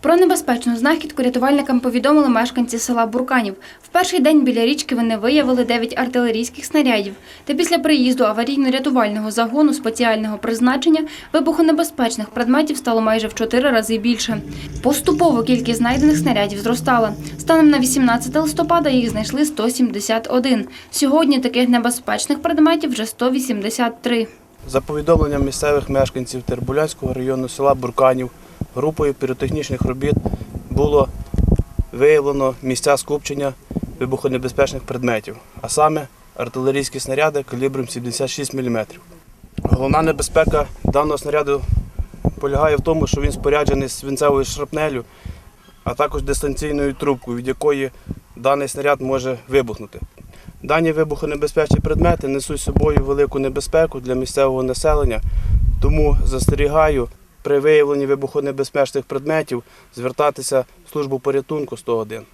Про небезпечну знахідку рятувальникам повідомили мешканці села Бурканів. В перший день біля річки вони виявили 9 артилерійських снарядів. Та після приїзду аварійно-рятувального загону спеціального призначення вибухонебезпечних предметів стало майже в 4 рази більше. Поступово кількість знайдених снарядів зростала. Станом на 18 листопада їх знайшли 171. Сьогодні таких небезпечних предметів вже 183. За повідомленням місцевих мешканців Тербулянського району села Бурканів, групою піротехнічних робіт було виявлено місця скупчення вибухонебезпечних предметів, а саме артилерійські снаряди калібром 76 мм. Головна небезпека даного снаряду полягає в тому, що він споряджений свинцевою шрапнелю, а також дистанційною трубкою, від якої даний снаряд може вибухнути. Дані вибухонебезпечні предмети несуть собою велику небезпеку для місцевого населення, тому застерігаю при виявленні вибухонебезпечних предметів звертатися в службу порятунку 101.